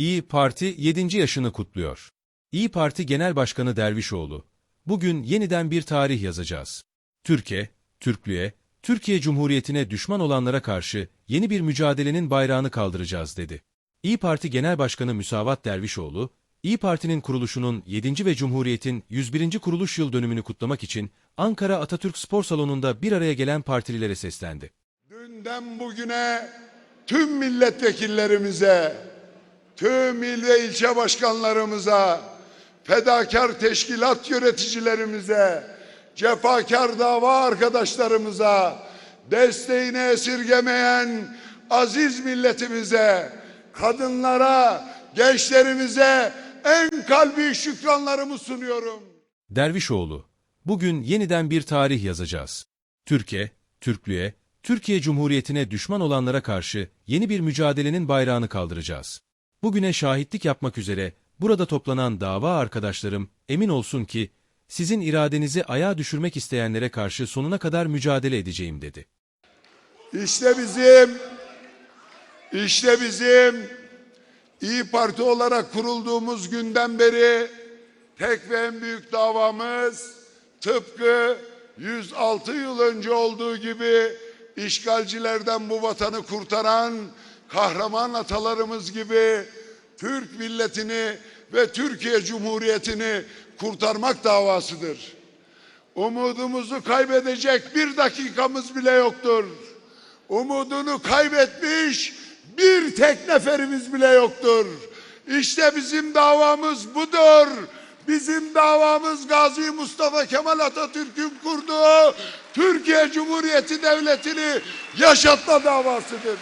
İyi Parti 7. yaşını kutluyor. İyi Parti Genel Başkanı Dervişoğlu, bugün yeniden bir tarih yazacağız. Türkiye, Türklüğe, Türkiye Cumhuriyeti'ne düşman olanlara karşı yeni bir mücadelenin bayrağını kaldıracağız dedi. İyi Parti Genel Başkanı Müsavat Dervişoğlu, İyi Parti'nin kuruluşunun 7. ve Cumhuriyet'in 101. kuruluş yıl dönümünü kutlamak için Ankara Atatürk Spor Salonu'nda bir araya gelen partililere seslendi. Dünden bugüne tüm milletvekillerimize, tüm il ve ilçe başkanlarımıza, fedakar teşkilat yöneticilerimize, cefakar dava arkadaşlarımıza, desteğini esirgemeyen aziz milletimize, kadınlara, gençlerimize en kalbi şükranlarımı sunuyorum. Dervişoğlu, bugün yeniden bir tarih yazacağız. Türkiye, Türklüğe, Türkiye Cumhuriyeti'ne düşman olanlara karşı yeni bir mücadelenin bayrağını kaldıracağız. Bugüne şahitlik yapmak üzere burada toplanan dava arkadaşlarım emin olsun ki sizin iradenizi ayağa düşürmek isteyenlere karşı sonuna kadar mücadele edeceğim dedi. İşte bizim, işte bizim İyi Parti olarak kurulduğumuz günden beri tek ve en büyük davamız tıpkı 106 yıl önce olduğu gibi işgalcilerden bu vatanı kurtaran kahraman atalarımız gibi Türk milletini ve Türkiye Cumhuriyeti'ni kurtarmak davasıdır. Umudumuzu kaybedecek bir dakikamız bile yoktur. Umudunu kaybetmiş bir tek neferimiz bile yoktur. İşte bizim davamız budur. Bizim davamız Gazi Mustafa Kemal Atatürk'ün kurduğu Türkiye Cumhuriyeti Devleti'ni yaşatma davasıdır.